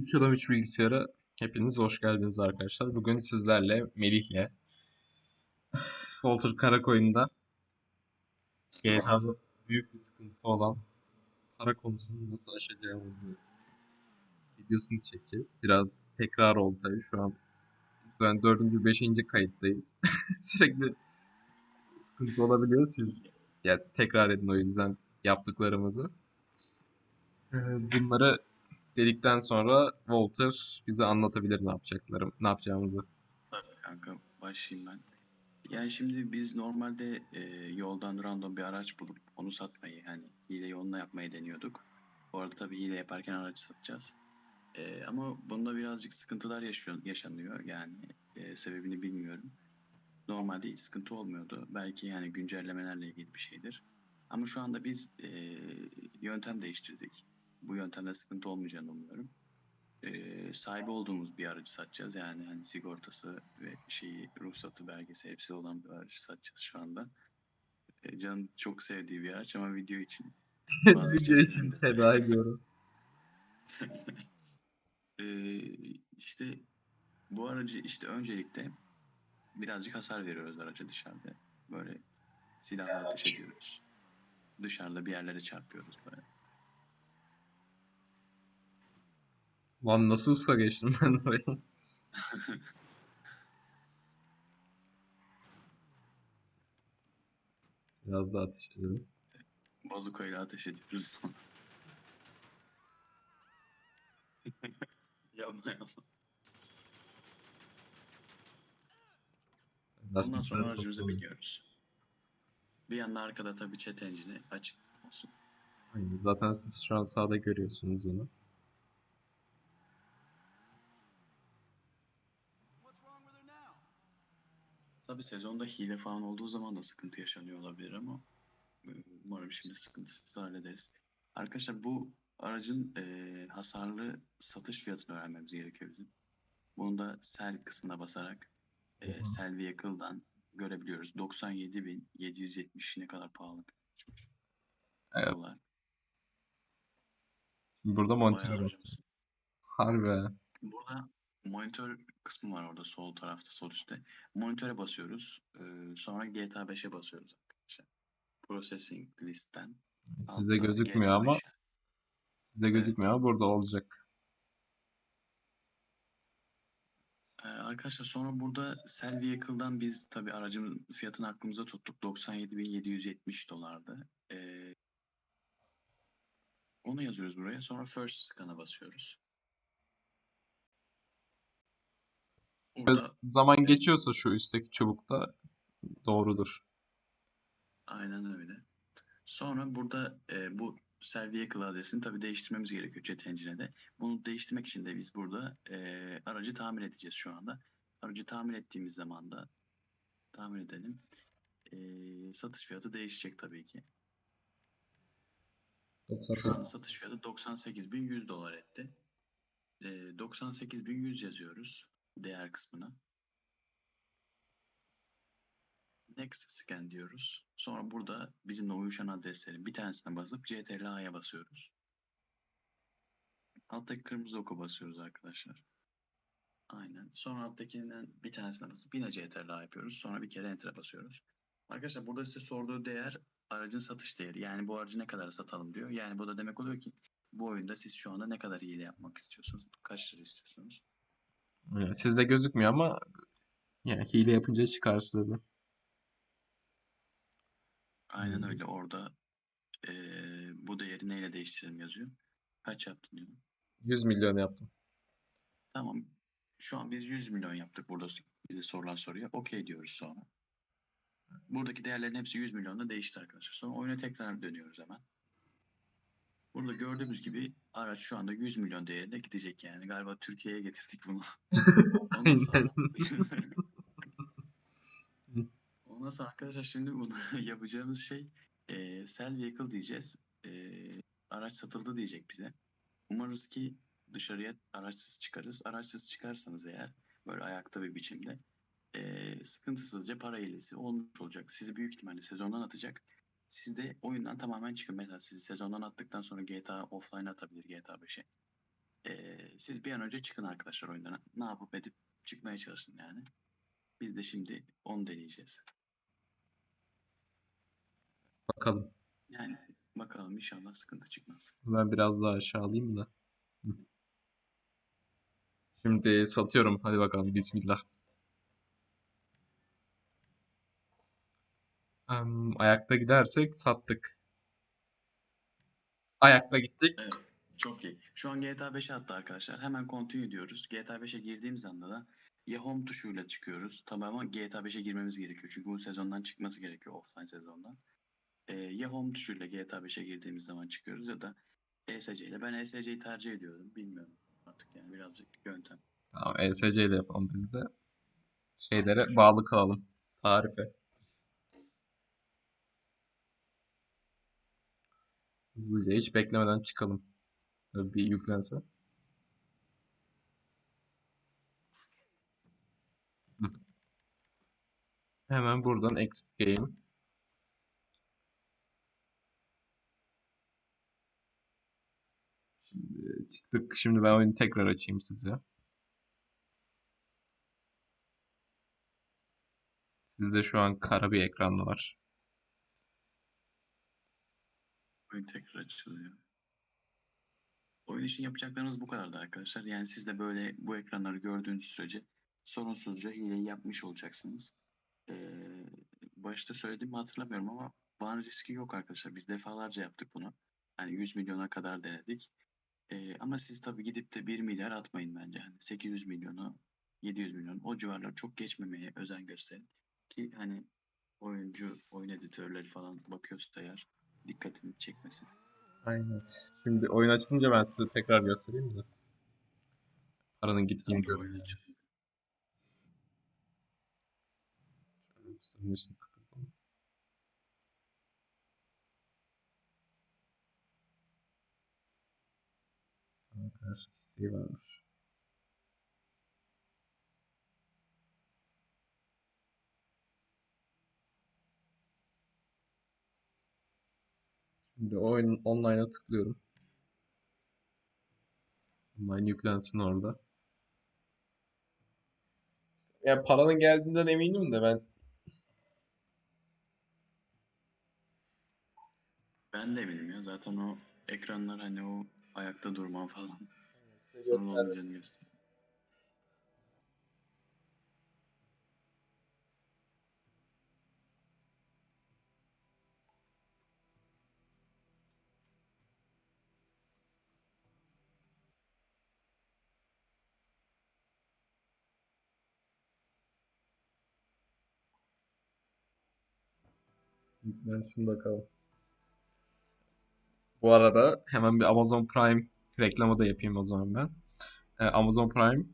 3 Adam 3 Bilgisayar'a hepiniz hoş geldiniz arkadaşlar. Bugün sizlerle Melih'le Walter Karakoyun'da GTA'da büyük bir sıkıntı olan para konusunu nasıl aşacağımızı videosunu çekeceğiz. Biraz tekrar oldu tabii şu an. Ben 4. 5. kayıttayız. Sürekli sıkıntı olabiliyor. Siz ya tekrar edin o yüzden yaptıklarımızı. Ee, Bunları dedikten sonra Walter bize anlatabilir ne yapacaklarım, ne yapacağımızı. Tabii kanka başlayayım ben. Yani şimdi biz normalde e, yoldan random bir araç bulup onu satmayı hani hile yoluna yapmayı deniyorduk. Bu arada tabii hile yaparken aracı satacağız. E, ama bunda birazcık sıkıntılar yaşıyor, yaşanıyor yani e, sebebini bilmiyorum. Normalde hiç sıkıntı olmuyordu. Belki yani güncellemelerle ilgili bir şeydir. Ama şu anda biz e, yöntem değiştirdik. Bu yöntemde sıkıntı olmayacağını umuyorum e, sahibi olduğumuz bir aracı satacağız. Yani hani sigortası ve şeyi ruhsatı belgesi hepsi olan bir aracı satacağız şu anda. E, Can'ın çok sevdiği bir araç ama video için Video için feda ediyorum. e, işte bu aracı işte öncelikle birazcık hasar veriyoruz araca dışarıda. Böyle silahla ateş ediyoruz. Dışarıda bir yerlere çarpıyoruz böyle. Lan nasıl ıska geçtim ben orayı. Biraz daha ateş edelim. Bazukayla ateş ediyoruz. yapma yapma. Ondan sonra topladım. biniyoruz. Bir yanda arkada tabii chat engine'i açık olsun. Aynen, Zaten siz şu an sağda görüyorsunuz onu. Tabii sezonda hile falan olduğu zaman da sıkıntı yaşanıyor olabilir ama e, umarım şimdi sıkıntısız hallederiz. Arkadaşlar bu aracın e, hasarlı satış fiyatını öğrenmemiz gerekiyor bizim. Bunu da sell kısmına basarak e, sell vehicle'dan görebiliyoruz. 97.770 ne kadar pahalı. Evet. Dolar. Burada monitör. Harbi. Burada monitör kısmı var orada sol tarafta sol üstte. Monitöre basıyoruz. Ee, sonra GTA 5'e basıyoruz arkadaşlar. Processing listten. Sizde altta gözükmüyor GTA ama 5'e. sizde Evet. gözükmüyor ama burada olacak. Ee, arkadaşlar sonra burada Sell Vehicle'dan biz tabii aracın fiyatını aklımıza tuttuk. 97.770 dolardı. Ee, onu yazıyoruz buraya. Sonra First Scan'a basıyoruz. Biraz Orada zaman geçiyorsa şu üstteki çubukta doğrudur. Aynen öyle. Sonra burada e, bu Sell Vehicle adresini tabii değiştirmemiz gerekiyor Jet Engine'e de. Bunu değiştirmek için de biz burada e, aracı tamir edeceğiz şu anda. Aracı tamir ettiğimiz zaman da tamir edelim. E, satış fiyatı değişecek tabii ki. Şu anda satış fiyatı 98.100 dolar etti. E, 98.100 yazıyoruz değer kısmına. Next scan diyoruz. Sonra burada bizimle uyuşan adreslerin bir tanesine basıp CTRL'ye basıyoruz. Alttaki kırmızı oku basıyoruz arkadaşlar. Aynen. Sonra alttakinden bir tanesine basıp yine CTRL yapıyoruz. Sonra bir kere Enter'a basıyoruz. Arkadaşlar burada size sorduğu değer aracın satış değeri. Yani bu aracı ne kadar satalım diyor. Yani bu da demek oluyor ki bu oyunda siz şu anda ne kadar hile yapmak istiyorsunuz? Kaç lira istiyorsunuz? Yani sizde gözükmüyor ama yani hile yapınca çıkarsın. Aynen Hmm. öyle. Orada eee, bu değeri neyle değiştirelim yazıyor. Kaç yaptın diyor. 100 milyon yaptım. Tamam. Şu an biz 100 milyon yaptık burada bize sorulan soruya. Okey diyoruz sonra. Buradaki değerlerin hepsi 100 milyonda değişti arkadaşlar. Sonra oyuna tekrar dönüyoruz hemen. Burada gördüğümüz gibi araç şu anda 100 milyon değerinde gidecek yani. Galiba Türkiye'ye getirdik bunu. Ondan sonra Ondan sonra arkadaşlar şimdi bunu yapacağımız şey eee sell vehicle diyeceğiz. Eee, araç satıldı diyecek bize. Umarız ki dışarıya araçsız çıkarız. Araçsız çıkarsanız eğer böyle ayakta bir biçimde eee, sıkıntısızca para hilesi olmuş olacak. Sizi büyük ihtimalle sezondan atacak. Siz de oyundan tamamen çıkın. Mesela sizi sezondan attıktan sonra GTA offline atabilir GTA 5'e. Ee, siz bir an önce çıkın arkadaşlar oyundan. Ne yapıp edip çıkmaya çalışın yani. Biz de şimdi onu deneyeceğiz. Bakalım. Yani bakalım inşallah sıkıntı çıkmaz. Ben biraz daha aşağı alayım da. Şimdi satıyorum. Hadi bakalım. Bismillah. Em, ayakta gidersek sattık. Ayakta gittik. Evet. Çok iyi. Şu an GTA 5'e attı arkadaşlar. Hemen continue diyoruz. GTA 5'e girdiğimiz anda da ya home tuşuyla çıkıyoruz. Tabii ama GTA 5'e girmemiz gerekiyor. Çünkü bu sezondan çıkması gerekiyor offline sezondan. Ee, ya home tuşuyla GTA 5'e girdiğimiz zaman çıkıyoruz ya da ESC ile. Ben ESC'yi tercih ediyorum. Bilmiyorum artık yani birazcık yöntem. Tamam, ESC ile yapalım biz de. Şeylere bağlı kalalım. Tarife. Hızlıca hiç beklemeden çıkalım. Bir yüklense. Hemen buradan exit game. Çıktık. Şimdi ben oyunu tekrar açayım size. Sizde şu an kara bir ekran var. Oyun tekrar açılıyor. Oyun için yapacaklarınız bu kadardı arkadaşlar. Yani siz de böyle bu ekranları gördüğünüz sürece sorunsuzca hileyi yapmış olacaksınız. Ee, başta söylediğimi hatırlamıyorum ama ban riski yok arkadaşlar. Biz defalarca yaptık bunu. Yani 100 milyona kadar denedik. Ee, ama siz tabii gidip de 1 milyar atmayın bence. Hani 800 milyonu, 700 milyon o civarlar çok geçmemeye özen gösterin. Ki hani oyuncu, oyun editörleri falan bakıyorsa eğer dikkatini çekmesin. Aynen. Şimdi oyun açınca ben size tekrar göstereyim de. Paranın gittiğini Tabii görün. oyun yani. için. Şöyle bir sınırsız kapatalım. Tamam, karşı isteği varmış. Şimdi oyun online'a tıklıyorum. Online yüklensin orada. Ya paranın geldiğinden eminim de ben Ben de eminim ya. Zaten o ekranlar hani o ayakta durma falan. size Sorun gösterdim. Yüklensin bakalım. Bu arada hemen bir Amazon Prime reklamı da yapayım o zaman ben. Ee, Amazon Prime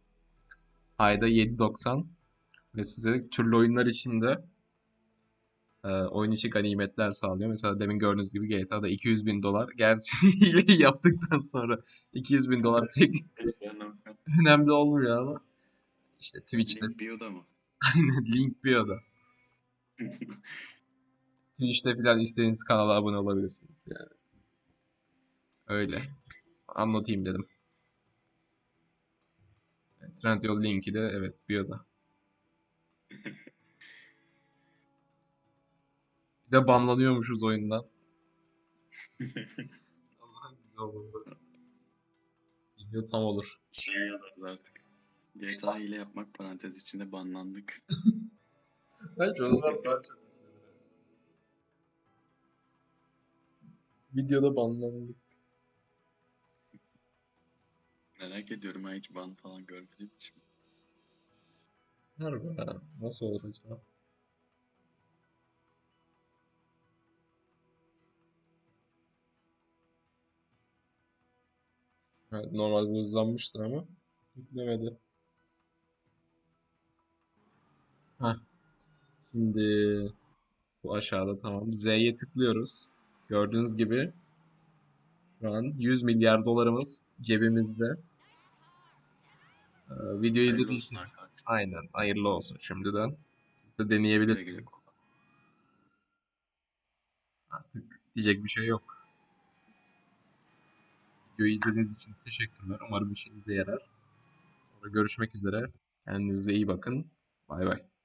ayda 7.90 ve size türlü oyunlar içinde e, oyun içi ganimetler sağlıyor. Mesela demin gördüğünüz gibi GTA'da 200 bin dolar. Gerçi yaptıktan sonra 200 bin dolar pek önemli olmuyor ama işte Twitch'te Link bio'da mı? link bio'da. Twitch'te filan istediğiniz kanala abone olabilirsiniz yani. Öyle. Anlatayım dedim. Trendyol linki de evet bio'da. Bir de banlanıyormuşuz oyundan. Allah'ım güzel olurdu. Video tam olur. Şey artık. GTA ile yapmak parantez içinde banlandık. Bence o zaman daha çok Videoda banlandık. Merak ediyorum ha hiç ban falan görmedim şimdi. Harbi ha. Nasıl olur acaba? Evet, normalde hızlanmıştı ama yüklemedi. Heh. Şimdi bu aşağıda tamam. Z'ye tıklıyoruz. Gördüğünüz gibi şu an 100 milyar dolarımız cebimizde. Ee, videoyu izlediyseniz aynen hayırlı olsun şimdiden. Siz de deneyebilirsiniz. Artık diyecek bir şey yok. Videoyu izlediğiniz için teşekkürler. Umarım işinize yarar. Sonra görüşmek üzere. Kendinize iyi bakın. Bay bay.